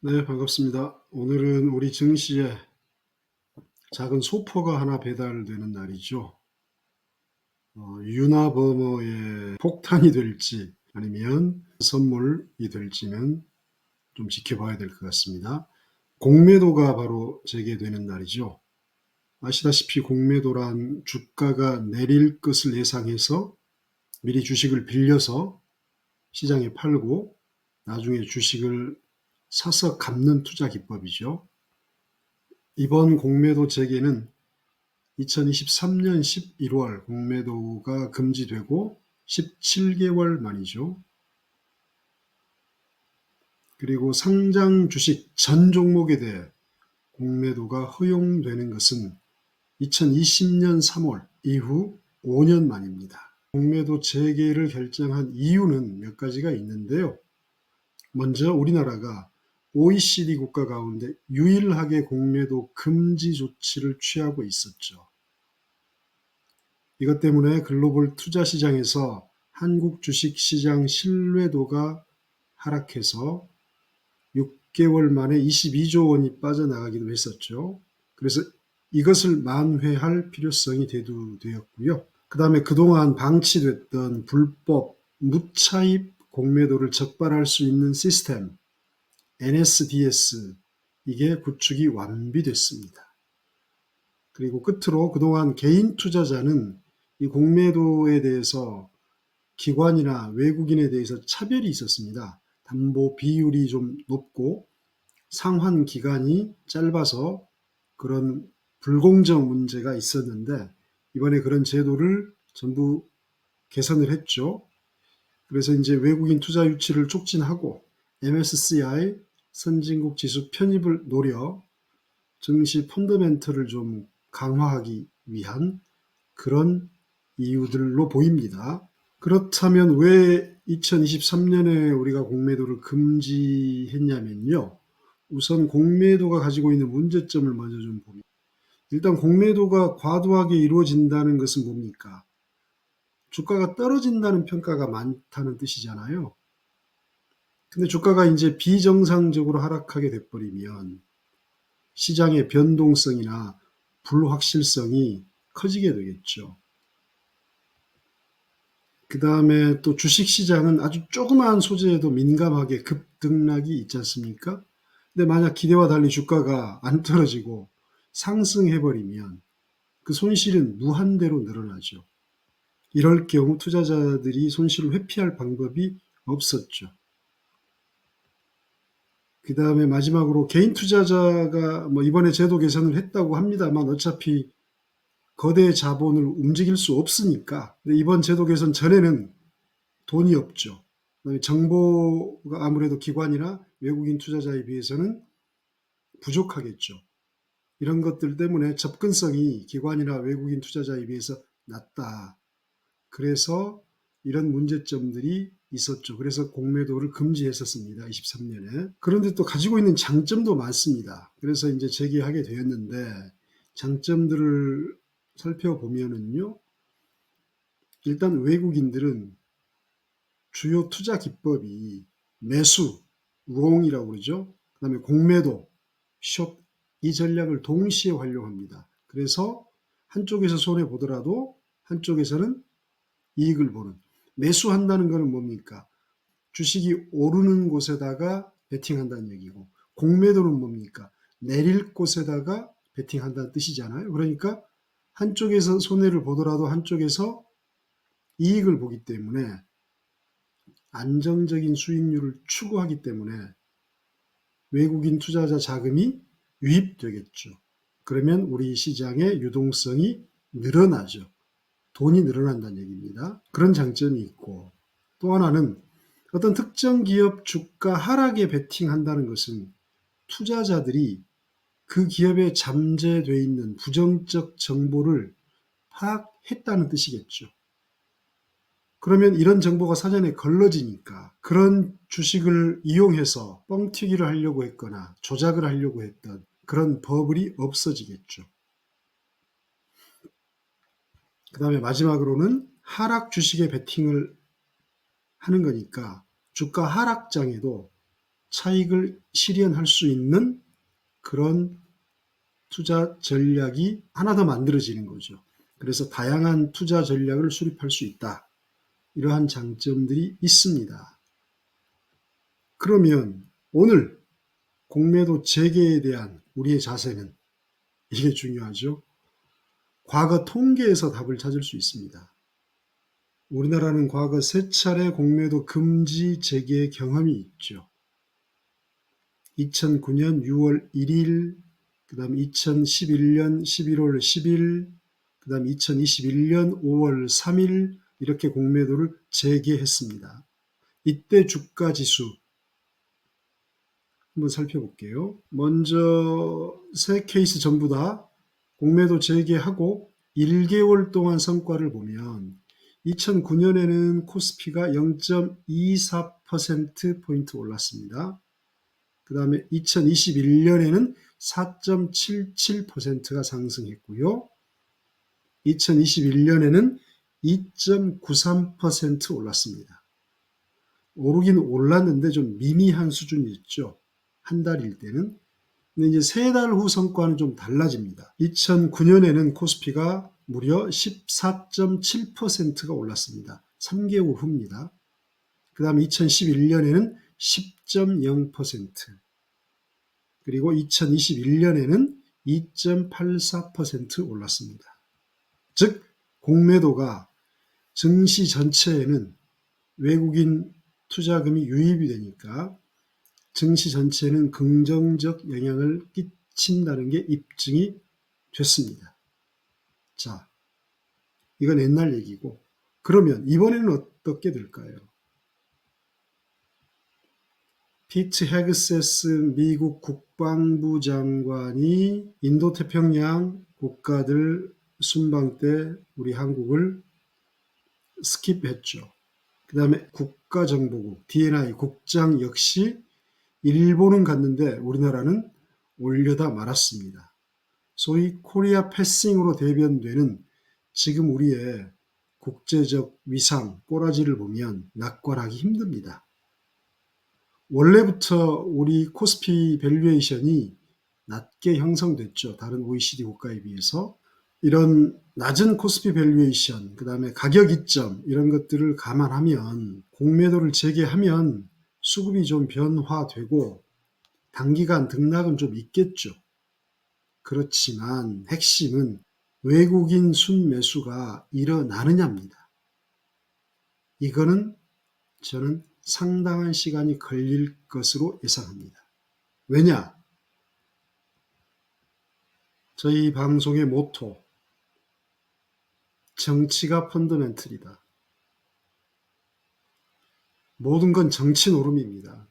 네, 반갑습니다. 오늘은 우리 증시에 작은 소포가 하나 배달되는 날이죠. 어, 유나버머의 폭탄이 될지 아니면 선물이 될지는 좀 지켜봐야 될 것 같습니다. 공매도가 바로 재개되는 날이죠. 아시다시피 공매도란 주가가 내릴 것을 예상해서 미리 주식을 빌려서 시장에 팔고 나중에 주식을 사서 갚는 투자 기법이죠. 이번 공매도 재개는 2023년 11월 공매도가 금지되고 17개월 만이죠. 그리고 상장 주식 전 종목에 대해 공매도가 허용되는 것은 2020년 3월 이후 5년 만입니다. 공매도 재개를 결정한 이유는 몇 가지가 있는데요. 먼저 우리나라가 OECD 국가 가운데 유일하게 공매도 금지 조치를 취하고 있었죠. 이것 때문에 글로벌 투자 시장에서 한국 주식 시장 신뢰도가 하락해서 6개월 만에 22조 원이 빠져나가기도 했었죠. 그래서 이것을 만회할 필요성이 대두되었고요. 그 다음에 그동안 방치됐던 불법 무차입 공매도를 적발할 수 있는 시스템 NSDS 이게 구축이 완비됐습니다. 그리고 끝으로 그동안 개인 투자자는 이 공매도에 대해서 기관이나 외국인에 대해서 차별이 있었습니다. 담보 비율이 좀 높고 상환 기간이 짧아서 그런 불공정 문제가 있었는데 이번에 그런 제도를 전부 개선을 했죠. 그래서 이제 외국인 투자 유치를 촉진하고 MSCI 선진국 지수 편입을 노려 증시 펀더멘트를 좀 강화하기 위한 그런 이유들로 보입니다. 그렇다면 왜 2023년에 우리가 공매도를 금지했냐면요. 우선 공매도가 가지고 있는 문제점을 먼저 좀 봅니다. 일단 공매도가 과도하게 이루어진다는 것은 뭡니까? 주가가 떨어진다는 평가가 많다는 뜻이잖아요. 근데 주가가 이제 비정상적으로 하락하게 돼버리면 시장의 변동성이나 불확실성이 커지게 되겠죠. 그 다음에 또 주식시장은 아주 조그마한 소재에도 민감하게 급등락이 있지 않습니까? 근데 만약 기대와 달리 주가가 안 떨어지고 상승해버리면 그 손실은 무한대로 늘어나죠. 이럴 경우 투자자들이 손실을 회피할 방법이 없었죠. 그 다음에 마지막으로 개인 투자자가 뭐 이번에 제도 개선을 했다고 합니다만 어차피 거대 자본을 움직일 수 없으니까 이번 제도 개선 전에는 돈이 없죠. 정보가 아무래도 기관이나 외국인 투자자에 비해서는 부족하겠죠. 이런 것들 때문에 접근성이 기관이나 외국인 투자자에 비해서 낮다. 그래서 이런 문제점들이 있었죠. 그래서 공매도를 금지했었습니다. 23년에. 그런데 또 가지고 있는 장점도 많습니다. 그래서 이제 재개하게 되었는데 장점들을 살펴보면은요. 일단 외국인들은 주요 투자 기법이 매수, 우롱이라고 그러죠. 그 다음에 공매도, 숏, 이 전략을 동시에 활용합니다. 그래서 한쪽에서 손해 보더라도 한쪽에서는 이익을 보는 매수한다는 것은 뭡니까? 주식이 오르는 곳에다가 베팅한다는 얘기고 공매도는 뭡니까? 내릴 곳에다가 베팅한다는 뜻이잖아요. 그러니까 한쪽에서 손해를 보더라도 한쪽에서 이익을 보기 때문에 안정적인 수익률을 추구하기 때문에 외국인 투자자 자금이 유입되겠죠. 그러면 우리 시장의 유동성이 늘어나죠. 돈이 늘어난다는 얘기입니다. 그런 장점이 있고 또 하나는 어떤 특정 기업 주가 하락에 베팅한다는 것은 투자자들이 그 기업에 잠재되어 있는 부정적 정보를 파악했다는 뜻이겠죠. 그러면 이런 정보가 사전에 걸러지니까 그런 주식을 이용해서 뻥튀기를 하려고 했거나 조작을 하려고 했던 그런 버블이 없어지겠죠. 그 다음에 마지막으로는 하락 주식에 베팅을 하는 거니까 주가 하락장에도 차익을 실현할 수 있는 그런 투자 전략이 하나 더 만들어지는 거죠. 그래서 다양한 투자 전략을 수립할 수 있다. 이러한 장점들이 있습니다. 그러면 오늘 공매도 재개에 대한 우리의 자세는 이게 중요하죠. 과거 통계에서 답을 찾을 수 있습니다. 우리나라는 과거 세 차례 공매도 금지 재개 경험이 있죠. 2009년 6월 1일, 그 다음 2011년 11월 10일, 그 다음 2021년 5월 3일 이렇게 공매도를 재개했습니다. 이때 주가 지수 한번 살펴볼게요. 먼저 세 케이스 전부 다 공매도 재개하고 1개월 동안 성과를 보면 2009년에는 코스피가 0.24%포인트 올랐습니다. 그 다음에 2021년에는 4.77%가 상승했고요. 2021년에는 2.93% 올랐습니다. 오르긴 올랐는데 좀 미미한 수준이 있죠. 한 달일 때는. 근데 이제 세 달 후 성과는 좀 달라집니다. 2009년에는 코스피가 무려 14.7%가 올랐습니다. 3개월 후입니다. 그 다음 2011년에는 10.0%, 그리고 2021년에는 2.84% 올랐습니다. 즉, 공매도가 증시 전체에는 외국인 투자금이 유입이 되니까 증시 전체에는 긍정적 영향을 끼친다는 게 입증이 됐습니다. 자, 이건 옛날 얘기고, 그러면 이번에는 어떻게 될까요? 피트 헤그세스 미국 국방부 장관이 인도 태평양 국가들 순방 때 우리 한국을 스킵했죠. 그 다음에 국가정보국 DNI 국장 역시 일본은 갔는데 우리나라는 올려다 말았습니다. 소위 코리아 패싱으로 대변되는 지금 우리의 국제적 위상, 꼬라지를 보면 낙관하기 힘듭니다. 원래부터 우리 코스피 밸류에이션이 낮게 형성됐죠. 다른 OECD 국가에 비해서. 이런 낮은 코스피 밸류에이션, 그 다음에 가격 이점, 이런 것들을 감안하면 공매도를 재개하면 수급이 좀 변화되고 단기간 등락은 좀 있겠죠. 그렇지만 핵심은 외국인 순매수가 일어나느냐입니다. 이거는 저는 상당한 시간이 걸릴 것으로 예상합니다. 왜냐? 저희 방송의 모토, 정치가 펀더멘틀이다. 모든 건 정치 노름입니다.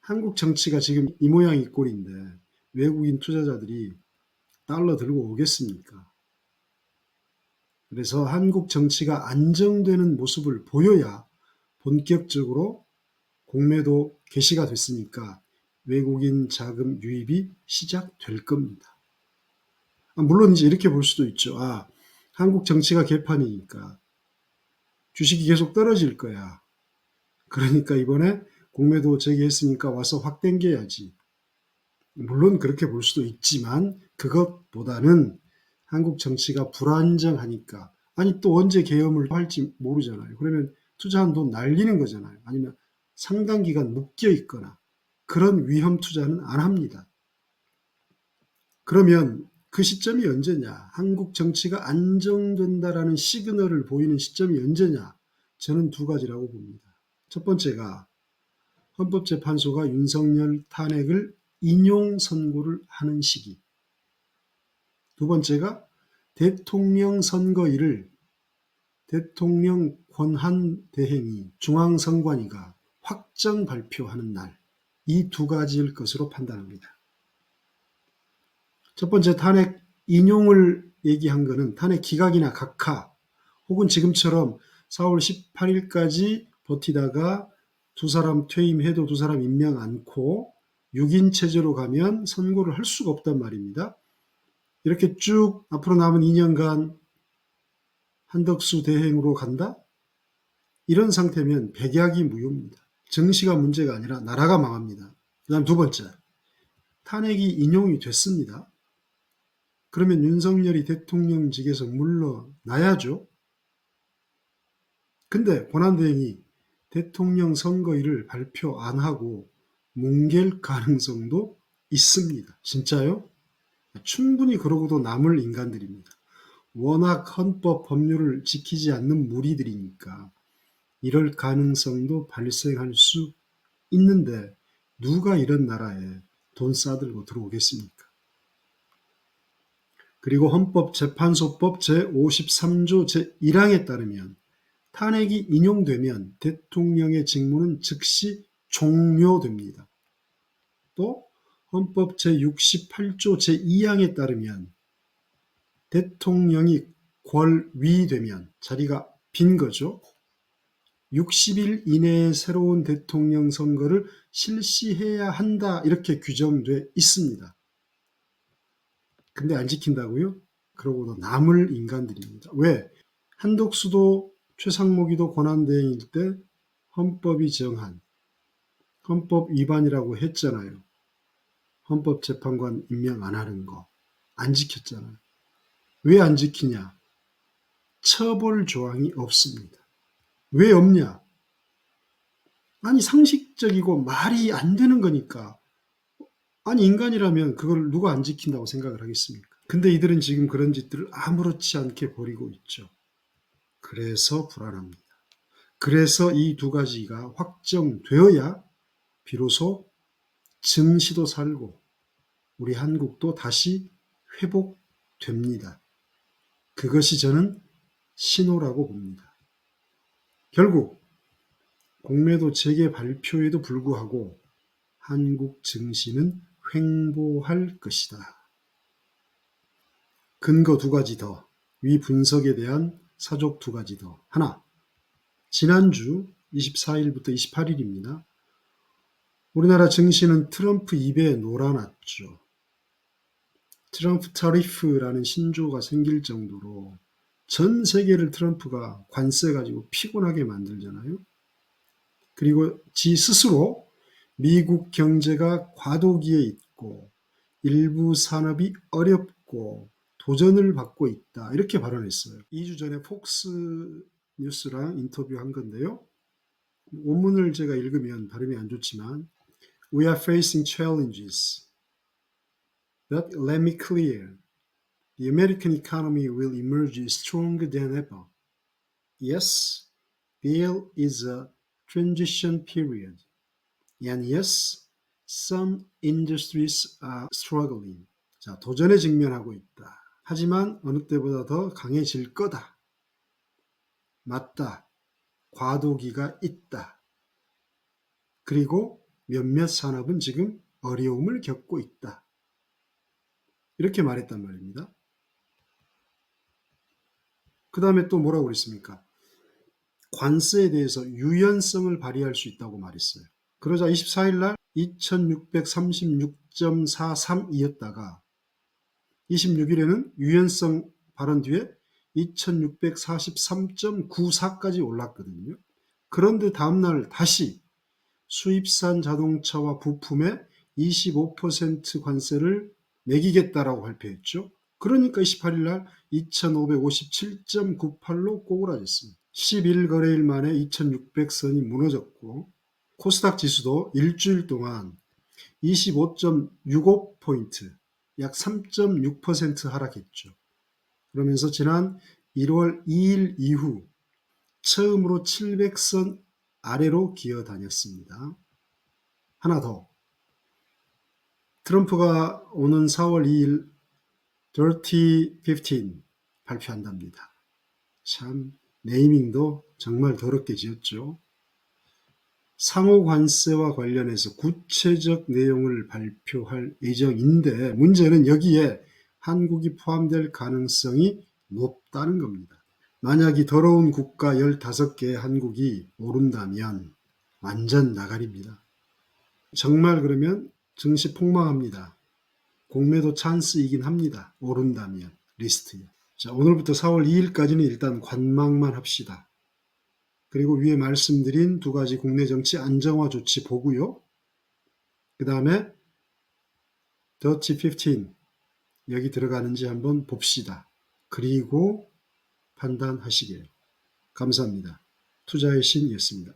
한국 정치가 지금 이 모양 이 꼴인데 외국인 투자자들이 달러 들고 오겠습니까? 그래서 한국 정치가 안정되는 모습을 보여야 본격적으로 공매도 개시가 됐으니까 외국인 자금 유입이 시작될 겁니다. 아, 물론 이제 이렇게 볼 수도 있죠. 아, 한국 정치가 개판이니까 주식이 계속 떨어질 거야. 그러니까 이번에 공매도 재개했으니까 와서 확 땡겨야지. 물론 그렇게 볼 수도 있지만 그것보다는 한국 정치가 불안정하니까 아니 또 언제 계엄을 할지 모르잖아요. 그러면 투자한 돈 날리는 거잖아요. 아니면 상당 기간 묶여 있거나 그런 위험 투자는 안 합니다. 그러면 그 시점이 언제냐? 한국 정치가 안정된다라는 시그널을 보이는 시점이 언제냐? 저는 두 가지라고 봅니다. 첫 번째가 헌법재판소가 윤석열 탄핵을 인용 선고를 하는 시기. 두 번째가 대통령 선거일을 대통령 권한 대행이 중앙선관위가 확정 발표하는 날, 이 두 가지일 것으로 판단합니다. 첫 번째 탄핵 인용을 얘기한 것은 탄핵 기각이나 각하 혹은 지금처럼 4월 18일까지 버티다가 두 사람 퇴임해도 두 사람 임명 않고 6인 체제로 가면 선고를 할 수가 없단 말입니다. 이렇게 쭉 앞으로 남은 2년간 한덕수 대행으로 간다? 이런 상태면 백약이 무효입니다. 정시가 문제가 아니라 나라가 망합니다. 그 다음 두 번째, 탄핵이 인용이 됐습니다. 그러면 윤석열이 대통령직에서 물러나야죠. 근데 권한대행이 대통령 선거일을 발표 안 하고 뭉갤 가능성도 있습니다. 진짜요? 충분히 그러고도 남을 인간들입니다. 워낙 헌법 법률을 지키지 않는 무리들이니까 이럴 가능성도 발생할 수 있는데 누가 이런 나라에 돈 싸들고 들어오겠습니까? 그리고 헌법재판소법 제53조 제1항에 따르면 탄핵이 인용되면 대통령의 직무는 즉시 종료됩니다. 또 헌법 제68조 제2항에 따르면 대통령이 권위되면 자리가 빈 거죠. 60일 이내에 새로운 대통령 선거를 실시해야 한다 이렇게 규정돼 있습니다. 근데 안 지킨다고요? 그러고도 남을 인간들입니다. 왜? 한독수도 최상목이도 권한대행일 때 헌법이 정한 헌법 위반이라고 했잖아요. 헌법재판관 임명 안 하는 거 안 지켰잖아요. 왜 안 지키냐? 처벌 조항이 없습니다. 왜 없냐? 아니 상식적이고 말이 안 되는 거니까. 아니 인간이라면 그걸 누가 안 지킨다고 생각을 하겠습니까? 근데 이들은 지금 그런 짓들을 아무렇지 않게 벌이고 있죠. 그래서 불안합니다. 그래서 이 두 가지가 확정되어야 비로소 증시도 살고 우리 한국도 다시 회복됩니다. 그것이 저는 신호라고 봅니다. 결국 공매도 재개 발표에도 불구하고 한국 증시는 횡보할 것이다. 근거 두 가지 더, 위 분석에 대한 사족 두 가지 더. 하나, 지난주 24일부터 28일입니다. 우리나라 증시는 트럼프 입에 놀아났죠. 트럼프 타리프라는 신조가 생길 정도로 전 세계를 트럼프가 관세 가지고 피곤하게 만들잖아요. 그리고 지 스스로 미국 경제가 과도기에 있고 일부 산업이 어렵고 도전을 받고 있다. 이렇게 발언했어요. 2주 전에 폭스 뉴스랑 인터뷰한 건데요. 원문을 제가 읽으면 발음이 안 좋지만 We are facing challenges that let me clear. The American economy will emerge stronger than ever. Yes, there is a transition period. And yes, some industries are struggling. 자, 도전에 직면하고 있다. 하지만 어느 때보다 더 강해질 거다. 맞다. 과도기가 있다. 그리고 몇몇 산업은 지금 어려움을 겪고 있다. 이렇게 말했단 말입니다. 그 다음에 또 뭐라고 그랬습니까? 관세에 대해서 유연성을 발휘할 수 있다고 말했어요. 그러자 24일 날 2636.43이었다가 26일에는 유연성 발언 뒤에 2643.94까지 올랐거든요. 그런데 다음날 다시 수입산 자동차와 부품에 25% 관세를 매기겠다라고 발표했죠. 그러니까 28일 날 2557.98로 꼬그라졌습니다. 11 거래일 만에 2600선이 무너졌고 코스닥 지수도 일주일 동안 25.65포인트, 약 3.6% 하락했죠. 그러면서 지난 1월 2일 이후 처음으로 700선 아래로 기어 다녔습니다. 하나 더. 트럼프가 오는 4월 2일 Dirty 15 발표한답니다. 참 네이밍도 정말 더럽게 지었죠. 상호 관세와 관련해서 구체적 내용을 발표할 예정인데 문제는 여기에 한국이 포함될 가능성이 높다는 겁니다. 만약 이 더러운 국가 15개의 한국이 오른다면 완전 나가리입니다. 정말 그러면 증시 폭망합니다. 공매도 찬스이긴 합니다. 오른다면 리스트에. 자, 오늘부터 4월 2일까지는 일단 관망만 합시다. 그리고 위에 말씀드린 두 가지 국내 정치 안정화 조치 보고요. 그 다음에 더치 15 여기 들어가는지 한번 봅시다. 그리고 판단하시길. 감사합니다. 투자의 신이었습니다.